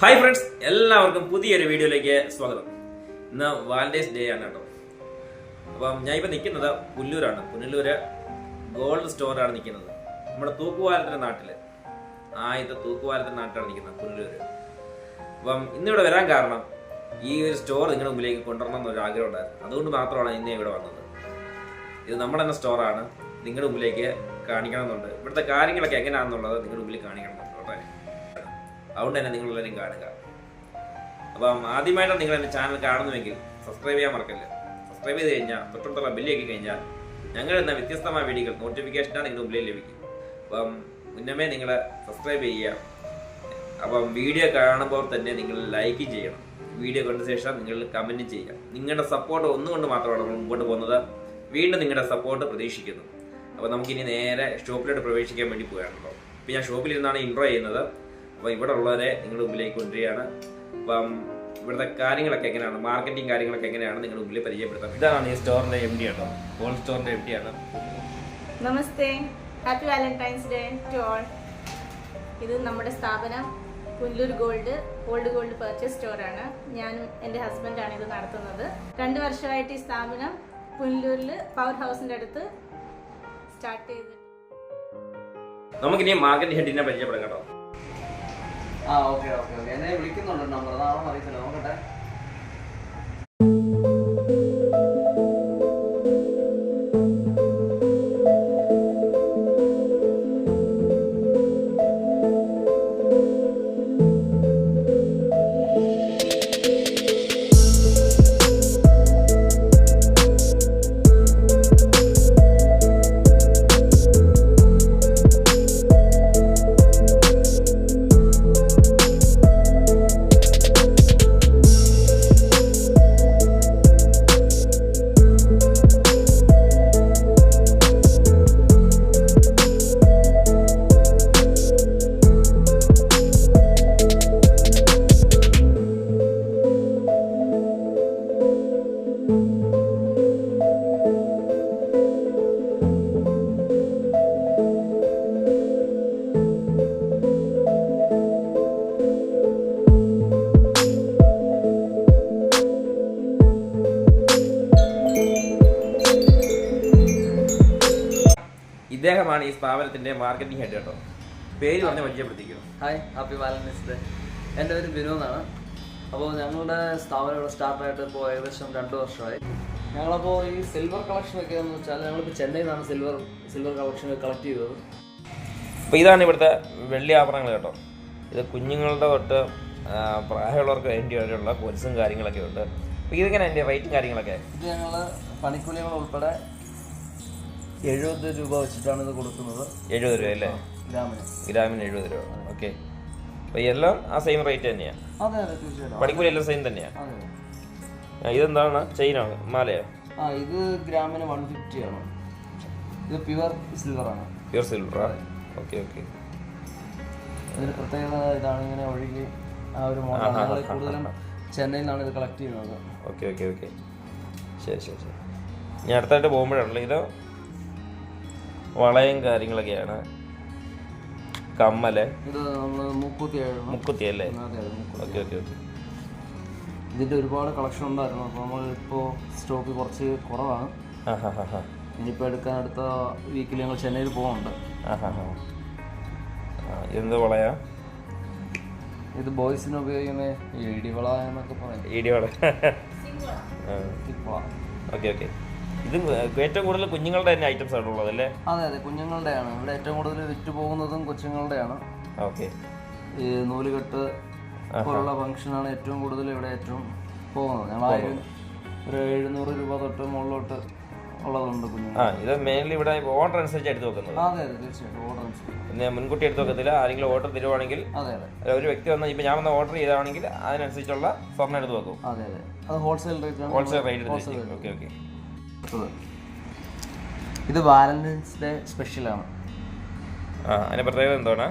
Hi friends എല്ലാവർക്കും പുതിയൊരു വീഡിയോയിലേക്ക് സ്വാഗതം. ഇന്ന് വാലന്റൈൻസ് ഡേ ആണ് കേട്ടോ. അപ്പം ഞാൻ ഇപ്പം നിൽക്കുന്നത് പുല്ലൂരാണ്. പുനലൂര് ഗോൾഡ് സ്റ്റോറാണ് നിൽക്കുന്നത്. നമ്മുടെ തൂക്കുവാലത്തിന്റെ നാട്ടിൽ ആദ്യത്തെ തൂക്കുവാലത്തിന്റെ നാട്ടിലാണ് നിൽക്കുന്നത് പുനലൂര്. അപ്പം ഇന്നിവിടെ വരാൻ കാരണം ഈ ഒരു സ്റ്റോർ നിങ്ങളുടെ മുമ്പിലേക്ക് കൊണ്ടുവരണം എന്നൊരു ആഗ്രഹം ഉണ്ടായിരുന്നു. അതുകൊണ്ട് മാത്രമാണ് ഇന്ന് ഇവിടെ വന്നത്. ഇത് നമ്മുടെ തന്നെ സ്റ്റോറാണ് നിങ്ങളുടെ മുമ്പിലേക്ക് കാണിക്കണമെന്നുണ്ട്. ഇവിടുത്തെ കാര്യങ്ങളൊക്കെ എങ്ങനെയാണെന്നുള്ളത് നിങ്ങളുടെ മുമ്പിൽ കാണിക്കണം കേട്ടോ. അതുകൊണ്ട് തന്നെ നിങ്ങളെല്ലാവരും കാണുക. അപ്പം ആദ്യമായിട്ടാണ് നിങ്ങൾ എന്റെ ചാനൽ കാണുന്നുവെങ്കിൽ സബ്സ്ക്രൈബ് ചെയ്യാൻ മറക്കല്ല? സബ്സ്ക്രൈബ് ചെയ്ത് കഴിഞ്ഞാൽ തൊട്ടടുത്തുള്ള ബില്ലേക്ക് കഴിഞ്ഞാൽ ഞങ്ങൾ എന്ന വ്യത്യസ്തമായ വീഡിയോകൾ നോട്ടിഫിക്കേഷനാണ് നിങ്ങളുടെ മുമ്പിൽ ലഭിക്കും. അപ്പം മുന്നമേ നിങ്ങൾ സബ്സ്ക്രൈബ് ചെയ്യുക. അപ്പം വീഡിയോ കാണുമ്പോൾ തന്നെ നിങ്ങൾ ലൈക്ക് ചെയ്യണം. വീഡിയോ കണ്ട ശേഷം നിങ്ങൾ കമന്റ് ചെയ്യുക. നിങ്ങളുടെ സപ്പോർട്ട് ഒന്നുകൊണ്ട് മാത്രമാണ് നമ്മൾ മുമ്പോട്ട് പോകുന്നത്. വീണ്ടും നിങ്ങളുടെ സപ്പോർട്ട് പ്രതീക്ഷിക്കുന്നു. അപ്പോൾ നമുക്കിനി നേരെ ഷോപ്പിലോട്ട് പ്രവേശിക്കാൻ വേണ്ടി പോകുകയാണല്ലോ അപ്പോൾ ഞാൻ ഷോപ്പിൽ ഇരുന്നാണ് ഇൻട്രോ ചെയ്യുന്നത്. അപ്പോൾ ഇവിടെ ഉള്ളവരെ നിങ്ങളുടെ മുമ്പിലേക്ക് കൊണ്ടുവരികയാണ്. അപ്പം ഇവിടുത്തെ കാര്യങ്ങളൊക്കെ എങ്ങനെയാണ്? മാർക്കറ്റിംഗ് കാര്യങ്ങളൊക്കെ എങ്ങനെയാണ് നിങ്ങളുടെ മുമ്പിൽ പരിചയപ്പെടുത്താം ഇതാണ് ഈ സ്റ്റോറിന്റെ എം ഡി ആട്ടോ ഗോൾഡ് സ്റ്റോറിന്റെ എം ഡി ആണ് നമസ്തേ. Happy Valentine's day to all ഇത് നമ്മുടെ സ്ഥാപനം Pullur gold old gold purchase സ്റ്റോറാണ് ഞാനും എന്റെ ഹസ്ബൻഡാണ് ഇത് നടത്തുന്നത്. രണ്ട് വർഷമായിട്ട് ഈ സ്ഥാപനം പുല്ലൂരിൽ പവർ ഹൗസിന്റെ അടുത്ത് സ്റ്റാർട്ട് ചെയ്തിട്ടുണ്ട് നമുക്കിനി മാർക്കറ്റ് ഹെഡിനെ പരിചയപ്പെടാം കേട്ടോ. ആ ഓക്കെ ഓക്കെ ഓക്കെ. എന്നെ വിളിക്കുന്നുണ്ട് നമ്പർ. അതാണോ അറിയത്തില്ല. നോക്കട്ടെ. ഈ സ്ഥാപനത്തിന്റെ മാർക്കറ്റിംഗ് ഹെഡ് കേട്ടോ. പേര് പറഞ്ഞ് പരിചയപ്പെടുത്തിക്കും. ഹായ് ഹാപ്പി വാലന്റൈൻസ് ഡേ എന്റെ പേര് ബിനു എന്നാണ്. അപ്പോൾ ഞങ്ങളുടെ സ്ഥാപനം ഇവിടെ സ്റ്റാർട്ടായിട്ട് ഇപ്പോൾ ഏകദേശം രണ്ട് വർഷമായി. ഞങ്ങളപ്പോൾ ഈ സിൽവർ കളക്ഷനൊക്കെ എന്ന് വെച്ചാൽ ഞങ്ങളിപ്പോൾ ചെന്നൈയിൽ നിന്നാണ് സിൽവർ സിൽവർ കളക്ഷൻ കളക്ട് ചെയ്തത്. അപ്പോൾ ഇതാണ് ഇവിടുത്തെ വെള്ളി ആഭരണങ്ങൾ കേട്ടോ. ഇത് കുഞ്ഞുങ്ങളുടെ തൊട്ട് പ്രായമുള്ളവർക്ക് വേണ്ടി വരെയുള്ള കൊലുസും കാര്യങ്ങളൊക്കെ ഉണ്ട്. അപ്പോൾ ഇതെങ്ങനെ അതിന്റെ റേറ്റും കാര്യങ്ങളൊക്കെ? ഇത് ഞങ്ങൾ പണിക്കൂലികൾ ഉൾപ്പെടെ എഴുപത് രൂപ വെച്ചിട്ടാണ് ഇത് കൊടുക്കുന്നത്. എഴുപത് രൂപ അല്ലേ? ഗ്രാമിന്. ഗ്രാമിന് എഴുപത് രൂപ. ഓക്കെ. അപ്പോൾ എല്ലാം ആ സെയിം റേറ്റ് തന്നെയാണ് അതെ അതെ തീർച്ചയായിട്ടും. പണിക്കൂലി എല്ലാം സെയിം തന്നെയാണ് അതെ ആ, ഇതെന്താണ്? ചെയിനോ മാലയോ? ആ ഇത് ഗ്രാമിന് വൺ ഫിഫ്റ്റി ആണ്. ഇത് പ്യുവർ സിൽവർ ആണ്. പ്യൂർ സിൽവറാ ഓക്കെ ഓക്കെ. ഇതിന് പ്രത്യേകത ഇതാണ് ഇങ്ങനെ ഒഴുകി ആ ഒരു മോഡൽ ഞങ്ങൾ കൂടുതലും ചെന്നൈയിൽ നിന്നാണ് ഇത് കളക്ട് ചെയ്യുന്നത്. Okay okay okay. ശരി ശരി ശരി. ഞാൻ അടുത്തായിട്ട് പോകുമ്പോഴാണല്ലോ ഇത്? വളയും കാര്യങ്ങളൊക്കെയാണ്. കമ്മൽ. മുക്കുത്തി. അല്ലേ ഓക്കെ ഓക്കെ ഓക്കെ. ഇതിന്റെ ഒരുപാട് കളക്ഷൻ ഉണ്ടായിരുന്നു. അപ്പോൾ നമ്മൾ ഇപ്പോൾ സ്റ്റോക്ക് കുറച്ച് കുറവാണ്. ഇനിയിപ്പോൾ എടുക്കാൻ അടുത്ത വീക്കിൽ ഞങ്ങൾ ചെന്നൈയിൽ പോകുന്നുണ്ട് എന്ത് വളയാ? ഇത് ബോയ്സിന് ഉപയോഗിക്കുന്ന ഇടിവള എന്നൊക്കെ പറയാം. ഇടിവള. Okay okay. ഇത് ഏറ്റവും കൂടുതൽ കുഞ്ഞുങ്ങളുടെ തന്നെ ഐറ്റംസ് ആണ് ഉള്ളത് അല്ലേ? അതെ അതെ കുഞ്ഞുങ്ങളുടെയാണ്. ഇവിടെ ഏറ്റവും കൂടുതൽ വിറ്റ് പോകുന്നതും കൊച്ചുങ്ങളുടെയാണ്. ഓക്കെ. ഈ നൂലുകെട്ട് പോലുള്ള ഫംഗ്ഷനാണ് ഏറ്റവും കൂടുതൽ ഇവിടെ ഏറ്റവും പോകുന്നത്. ഞങ്ങൾ ആയിരം ഒരു എഴുന്നൂറ് രൂപ തൊട്ട് മുകളിലോട്ട് ഉള്ളതുണ്ട് കുഞ്ഞുങ്ങൾ. ആ ഇത് മെയിൻലി ഇവിടെ ഓർഡർ അനുസരിച്ച് എടുത്ത് വെക്കുന്നത്. അതെ അതെ തീർച്ചയായിട്ടും ഓർഡർ അനുസരിച്ച്. പിന്നെ മുൻകൂട്ടി എടുത്ത് വെക്കത്തില്ല. ആരെങ്കിലും ഓർഡർ തരുവാണെങ്കിൽ അതെ അതെ. ഒരു വ്യക്തി വന്ന് ഇപ്പം ഞാൻ വന്ന ഓർഡർ ചെയ്താണെങ്കിൽ അതിനനുസരിച്ചുള്ള സ്വർണം എടുത്ത് വെക്കും. അതെ അതെ. അത് wholesale rate wholesale rate okay okay. ഇത് വാലന്റൈൻസ് ഡേ സ്പെഷ്യലാണ് അതിന്റെ പ്രത്യേകത എന്താണ്?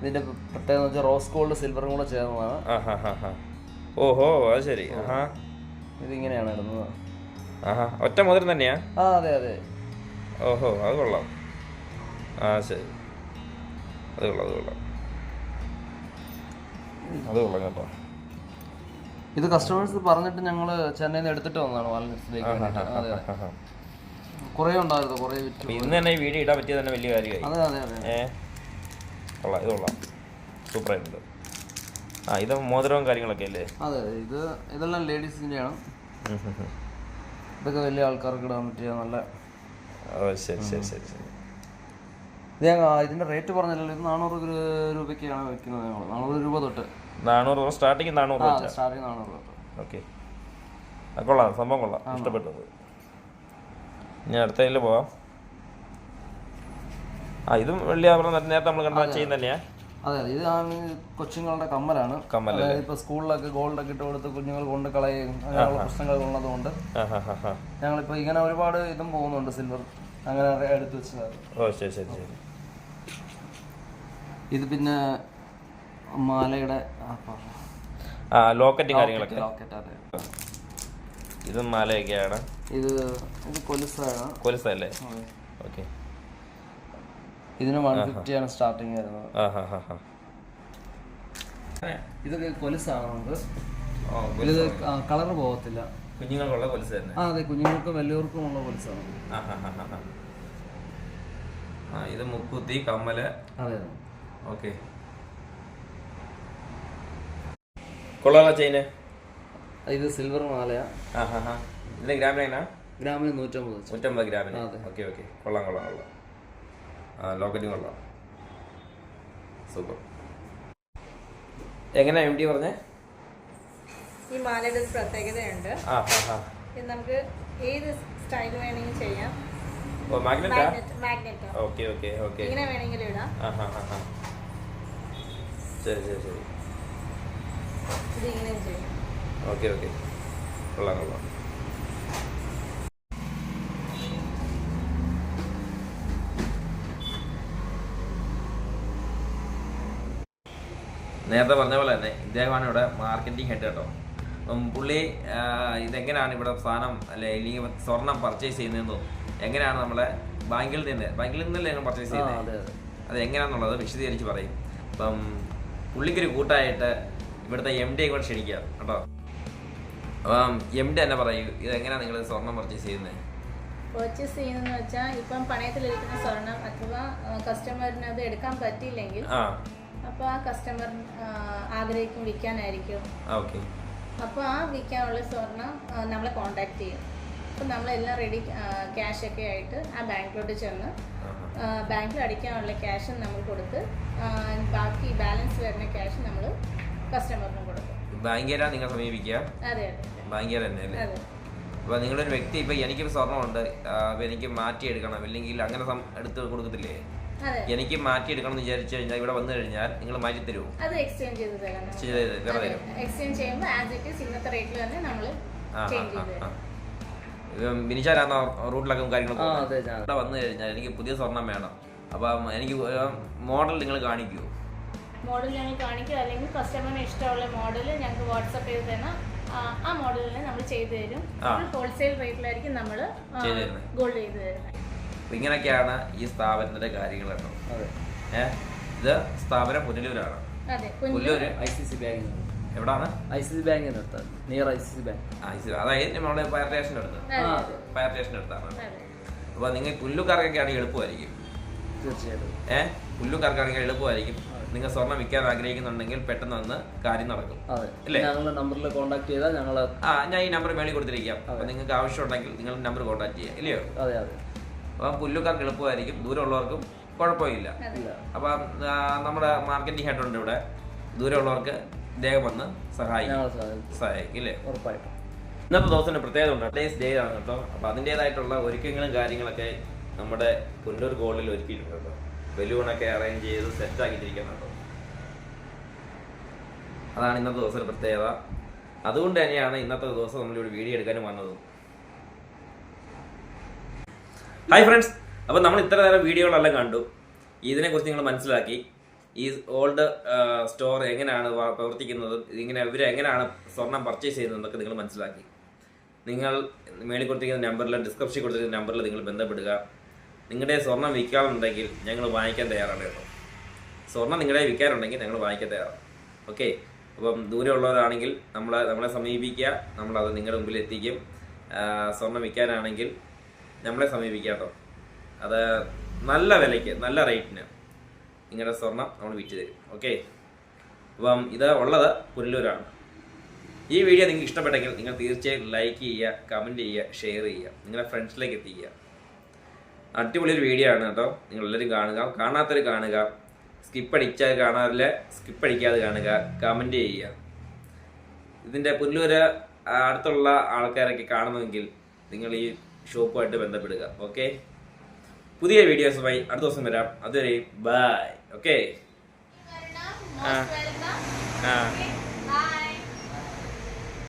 ഇതിന്റെ പ്രത്യേകത എന്ന് വെച്ചാൽ റോസ് ഗോൾഡ് സിൽവറും കൂടെ ചേർന്നതാണ്. ഓഹോ അത് ശരി. ഇത് ഇതിങ്ങനെയാണ് ഇടുന്നത്. ഒറ്റ മുതൽ തന്നെയാ? ആ അതെ അതെ. ഓഹോ അത് കൊള്ളാം. ആ ശരി. അത് കൊള്ളാം അത് കൊള്ളാം. അത് കൊള്ളാം കേട്ടോ. ഇത് കസ്റ്റമേഴ്സ് പറഞ്ഞിട്ട് ഞങ്ങൾ ചെന്നൈയിൽ നിന്ന് എടുത്തിട്ട് വന്നതാണ് അതെ അതെ. കുറേ ഉണ്ടായിരുന്നു കുറേ വിറ്റ് ഇന്ന് തന്നെ ഈ വീഡിയോ ഇടാൻ പറ്റിയത് തന്നെ വലിയ കാര്യമായി. അതെ അതെ അതെ ഏ? കൊള്ളാം ഇത് കൊള്ളാം. സൂപ്പറായിട്ടുണ്ട് ആ ഇത് മോതിരവും കാര്യങ്ങളൊക്കെ അല്ലേ? അതെ അതെ. ഇത് ഇതെല്ലാം ലേഡീസിന്റെയാണ് ഇതൊക്കെ വലിയ ആൾക്കാർക്ക് ഇടാൻ പറ്റിയ നല്ല ഓ ശരി ശരി ശരി ശരി. ഇത് ഞങ്ങൾ ഇതിന്റെ റേറ്റ് പറഞ്ഞല്ലോ ഇത് നാനൂറ് രൂപയ്ക്കാണ് വെക്കുന്നത് ഞങ്ങൾ നാനൂറ് രൂപ തൊട്ട്. നാനൂറ് രൂപ. സ്റ്റാർട്ടിങ് നാനൂറ് രൂപ വെച്ചാ. സ്റ്റാർട്ടിങ് നാനൂറ് രൂപ. തൊട്ട് ഓക്കെ കൊള്ളാം. സംഭവം കൊള്ളാം. ഇഷ്ടപ്പെട്ടത് ഇനി അടുത്തതിൽ പോവാം. ആ ഇതും വെള്ളിയാഭരണം തന്നെ നേരത്തെ നമ്മൾ കണ്ട ചെയ്യുന്ന തന്നെയാ. അതെ അതെ. ഇത് ആ കൊച്ചുങ്ങളുടെ കമ്മലാണ്. കമ്മൽ അതായത് ഇപ്പോൾ സ്കൂളിലൊക്കെ ഗോൾഡൊക്കെ ഇട്ട് കൊടുത്ത് കുഞ്ഞുങ്ങൾ കൊണ്ട് കളയും അങ്ങനെയുള്ള പ്രശ്നങ്ങൾ ഉള്ളതുകൊണ്ട് ആ ഹാ ഹാ ഹാ. ഞങ്ങളിപ്പോൾ ഇങ്ങനെ ഒരുപാട് ഇതും പോകുന്നുണ്ട്. സിൽവർ അങ്ങനെ എടുത്തു വെച്ചതാണ്. ഓ ശരി ശരി ശരി. ഇത് പിന്നെ മാലയുടെ ആ, പറഞ്ഞു. കാര്യങ്ങളൊക്കെ. ലോക്കറ്റ് അതെ. ഇത് മാലയൊക്കെയാണ്. ഇത് ഇത് കൊലുസാണ്. കൊലുസല്ലേ? ഓക്കെ. ഇതിന് വൺ ഫിഫ്റ്റിയാണ് സ്റ്റാർട്ടിങ് വരുന്നത്. ഇതൊക്കെ കൊലുസാണ് നമുക്ക്. ഇത് കളർ പോകത്തില്ല. കുഞ്ഞുങ്ങൾക്കുള്ള കൊലുസ തന്നെ. ആ അതെ കുഞ്ഞുങ്ങൾക്കും വലിയവർക്കും ഉള്ള കൊലുസാണ്. ഇത് മുക്കുത്തി കമ്മൽ. അതെ. ഓക്കെ. കൊള്ളാലോ ചെയിന്. ഇത് സിൽവർ മാലയാ. ആ ഹാ ഹാ ഇതിന്റെ ഗ്രാമിന് എങ്ങനെയാ ഗ്രാമിന് നൂറ്റമ്പത് വെച്ച്. നൂറ്റമ്പത് ഗ്രാമിന് അതെ. Okay okay. കൊള്ളാം കൊള്ളാം കൊള്ളാം. ആ ലോക്കറ്റും കൊള്ളാം. സൂപ്പർ. എങ്ങനെയാ എം ടി പറഞ്ഞേ? ഈ മാലയുടെ ഒരു പ്രത്യേകതയുണ്ട്. ആ ഹാ ഹാ ഇത് നമുക്ക് ഏത് സ്റ്റൈൽ വേണമെങ്കിലും ചെയ്യാം. ഓ മാഗ്നറ്റാ magnet magnet okay okay okay. ഇങ്ങനെ വേണമെങ്കിലും ഇടാം. ആ ഹാ ഹാ ഹാ ശരി ശരി ശരി. Okay okay. കൊള്ളാം കൊള്ളാം. നേരത്തെ പറഞ്ഞ പോലെ തന്നെ ഇദ്ദേഹമാണ് ഇവിടെ മാർക്കറ്റിംഗ് ഹെഡ് കേട്ടോ. അപ്പം പുള്ളി ഇതെങ്ങനെയാണ് ഇവിടെ സാധനം അല്ലെ അല്ലെങ്കിൽ സ്വർണം പർച്ചേസ് ചെയ്യുന്നതെന്നും എങ്ങനെയാണ് നമ്മളെ ബാങ്കിൽ നിന്ന് ബാങ്കിൽ നിന്നല്ലേ ഞങ്ങൾ പർച്ചേസ് ചെയ്യുന്നത് അതെ അതെ അത്. എങ്ങനെയാണെന്നുള്ളത് വിശദീകരിച്ച് പറയും. അപ്പം പുള്ളിക്കൊരു കൂട്ടായിട്ട് ഇവിടുത്തെ എം ഡി കൂടെ ക്ഷണിക്കുക കേട്ടോ. അപ്പം എം ഡി തന്നെ പറയൂ ഇതെങ്ങനെയാണ് നിങ്ങൾ സ്വർണം പർച്ചേസ് ചെയ്യുന്നത് പർച്ചേസ് ചെയ്യുന്നതെന്ന് വെച്ചാൽ ഇപ്പം പണയത്തിലിരിക്കുന്ന സ്വർണം അഥവാ കസ്റ്റമറിന് അത് എടുക്കാൻ പറ്റിയില്ലെങ്കിൽ അപ്പോൾ ആ കസ്റ്റമർ ആഗ്രഹിക്കും വിൽക്കാനായിരിക്കും. ഓക്കെ അപ്പോൾ ആ വിൽക്കാനുള്ള സ്വർണം നമ്മൾ നമ്മളെ കോണ്ടാക്ട് ചെയ്യും. അപ്പോൾ നമ്മളെല്ലാം റെഡി ക്യാഷ് ഒക്കെ ആയിട്ട് ആ ബാങ്കിലോട്ട് ചെന്ന് ബാങ്കിൽ അടിക്കാനുള്ള ക്യാഷ് നമ്മൾ കൊടുത്ത് ബാക്കി ബാലൻസ് വരുന്ന ക്യാഷ് നമ്മൾ കസ്റ്റമറിന് കൊടുക്കും. നിങ്ങൾ സമീപിക്കുക. അതെ തന്നെ അല്ലേ അതെ. അപ്പോൾ നിങ്ങളൊരു വ്യക്തി ഇപ്പൊ എനിക്കൊരു സ്വർണമുണ്ട്. ഉണ്ട് അപ്പോൾ എനിക്ക് മാറ്റിയെടുക്കണം. അല്ലെങ്കിൽ അങ്ങനെ സം- എടുത്ത് കൊടുക്കത്തില്ലേ? അതെ. എനിക്ക് മാറ്റിയെടുക്കണം എന്ന് വിചാരിച്ചു കഴിഞ്ഞാൽ ഇവിടെ വന്നു കഴിഞ്ഞാൽ നിങ്ങൾ മാറ്റി തരുമോ? അത് എക്സ്ചേഞ്ച് ചെയ്ത് തരാം വേറെ എക്സ്ചേഞ്ച് ചെയ്യുമ്പോൾ ആസ് ഇറ്റ് ഈസ് ഇന്നത്തെ റേറ്റിൽ തന്നെ നമ്മൾ ആ ആ ചേഞ്ച് ആ ചെയ്ത് ആ തരും. ഇപ്പം ബിനിച്ചാരാന്നോ റൂട്ടിലൊക്കെ കാര്യങ്ങളൊക്കെ ആ അതെ ഞാൻ ഇവിടെ വന്നു കഴിഞ്ഞാൽ എനിക്ക് പുതിയ സ്വർണം വേണം. അപ്പം എനിക്ക് മോഡൽ നിങ്ങൾ കാണിക്കുമോ മോഡൽ ഞങ്ങൾ കാണിക്കുക അല്ലെങ്കിൽ കസ്റ്റമറിന് ഇഷ്ടമുള്ള മോഡൽ ഞങ്ങൾക്ക് വാട്സപ്പ് ചെയ്ത് തരണം ആ, മോഡലിനെ നമ്മൾ ചെയ്തു തരും. ഹോൾസെയിൽ റേറ്റിലായിരിക്കും നമ്മൾ ഗോൾഡ് ചെയ്ത് തരുന്നത് ഇങ്ങനെയൊക്കെയാണ് ഈ സ്ഥാപനത്തിന്റെ കാര്യങ്ങൾ ഇത് സ്ഥാപനം പുനലൂരാണ്. പുനലൂര്. ഐ സി സി ബാങ്കിൽ എവിടാണ്? ഐ സി സി ബാങ്കിന് near I C C bank. ആ, സി അതായത് നമ്മുടെ ഫയർ സ്റ്റേഷന്റെ അടുത്ത്. ഫയർ സ്റ്റേഷന്റെ അടുത്താണ്. അപ്പോൾ നിങ്ങൾ പുല്ലുകാർക്കൊക്കെ ആണെങ്കിൽ എളുപ്പമായിരിക്കും. തീർച്ചയായിട്ടും. ഏഹ് പുല്ലുകാർക്കാണെങ്കിൽ എളുപ്പമായിരിക്കും. നിങ്ങൾ സ്വർണം വിൽക്കാൻ ആഗ്രഹിക്കുന്നുണ്ടെങ്കിൽ പെട്ടെന്ന് വന്ന് കാര്യം നടക്കും. അതെ. ഇല്ലേ? ഞങ്ങളുടെ നമ്പറിൽ കോൺടാക്ട് ചെയ്താൽ ഞങ്ങൾ ആ ഞാൻ ഈ നമ്പർ മേളിൽ കൊടുത്തിരിക്കാം. നിങ്ങൾക്ക് നിങ്ങൾക്ക് ആവശ്യമുണ്ടെങ്കിൽ നിങ്ങൾ നമ്പർ കോൺടാക്ട് ചെയ്യാം ഇല്ലയോ? അതെ അതെ. അപ്പം പുല്ലുകാർക്ക് എളുപ്പമായിരിക്കും. ദൂരമുള്ളവർക്കും കുഴപ്പമില്ല. അപ്പം നമ്മുടെ മാർക്കറ്റിംഗ് ഹെഡ് ഉണ്ട് ഇവിടെ. ദൂരമുള്ളവർക്ക് ഇദ്ദേഹം വന്ന് സഹായിക്കും. സഹായിക്കും. ഇല്ലേ? ഉറപ്പായിട്ടും. ഇന്നത്തെ ദിവസത്തിന് പ്രത്യേകത ഉണ്ട്. ഡേയ്സ് ഡേ ആണ് കേട്ടോ. അപ്പം അതിന്റേതായിട്ടുള്ള ഒരുക്കങ്ങളും കാര്യങ്ങളൊക്കെ നമ്മുടെ പുല്ലൂർ ഗോളിൽ ഒരുക്കിയിട്ടുണ്ട് കേട്ടോ. ബലൂണൊക്കെ അറേഞ്ച് ചെയ്ത് സെറ്റ് ആക്കിയിട്ടിരിക്കണം കേട്ടോ അതാണ് ഇന്നത്തെ ദിവസത്തെ പ്രത്യേകത. അതുകൊണ്ട് തന്നെയാണ് ഇന്നത്തെ ദിവസം നമ്മളിവിടെ വീഡിയോ എടുക്കാനും വന്നത്. ഹായ് ഫ്രണ്ട്സ് അപ്പോൾ നമ്മൾ ഇത്ര നേരം വീഡിയോകളെല്ലാം കണ്ടു. ഇതിനെക്കുറിച്ച് നിങ്ങൾ മനസ്സിലാക്കി. ഈ ഓൾഡ് സ്റ്റോർ എങ്ങനെയാണ് പ്രവർത്തിക്കുന്നത് ഇങ്ങനെ ഇവർ എങ്ങനെയാണ് സ്വർണം പർച്ചേസ് ചെയ്യുന്നത് ചെയ്യുന്നതെന്നൊക്കെ നിങ്ങൾ മനസ്സിലാക്കി. നിങ്ങൾ മേളിൽ കൊടുത്തിരിക്കുന്ന നമ്പറിൽ ഡിസ്ക്രിപ്ഷൻ കൊടുത്തിരിക്കുന്ന നമ്പറിൽ നിങ്ങൾ ബന്ധപ്പെടുക. നിങ്ങളുടെ സ്വർണം വിൽക്കാറുണ്ടെങ്കിൽ ഞങ്ങൾ വാങ്ങിക്കാൻ തയ്യാറാണ് കേട്ടോ. സ്വർണം നിങ്ങളുടെ വിൽക്കാറുണ്ടെങ്കിൽ ഞങ്ങൾ വാങ്ങിക്കാൻ തയ്യാറാണ്. ഓക്കെ അപ്പം ദൂരമുള്ളവരാണെങ്കിൽ നമ്മൾ നമ്മളെ സമീപിക്കുക. നമ്മളത് നിങ്ങളുടെ മുമ്പിൽ എത്തിക്കും. സ്വർണം വിൽക്കാനാണെങ്കിൽ നമ്മളെ സമീപിക്കുക കേട്ടോ. അത് നല്ല വിലയ്ക്ക് നല്ല റേറ്റിന് നിങ്ങളുടെ സ്വർണം നമ്മൾ വിറ്റ് തരും. ഓക്കെ അപ്പം ഇത് ഉള്ളത് പുനലൂരാണ്. ഈ വീഡിയോ നിങ്ങൾക്ക് ഇഷ്ടപ്പെട്ടെങ്കിൽ നിങ്ങൾ തീർച്ചയായും ലൈക്ക് ചെയ്യുക കമന്റ് ചെയ്യുക ഷെയർ ചെയ്യുക. നിങ്ങളുടെ ഫ്രണ്ട്സിലേക്ക് എത്തിക്കുക. അടിപൊളി ഒരു വീഡിയോ ആണ് കേട്ടോ. നിങ്ങൾ എല്ലാവരും കാണുക. കാണാത്തവർ കാണുക. സ്കിപ്പ് അടിച്ചാൽ കാണാറില്ല. സ്കിപ്പ് അടിക്കാതെ കാണുക. കമന്റ് ചെയ്യുക. ഇതിന്റെ പുല്ലൂര് അടുത്തുള്ള ആൾക്കാരൊക്കെ കാണുമെങ്കിൽ നിങ്ങൾ ഈ ഷോപ്പുമായിട്ട് ബന്ധപ്പെടുക. ഓക്കെ പുതിയ വീഡിയോസുമായി അടുത്ത ദിവസം വരാം. അതുവരെ ബായ് ഓക്കെ ആ. ആ.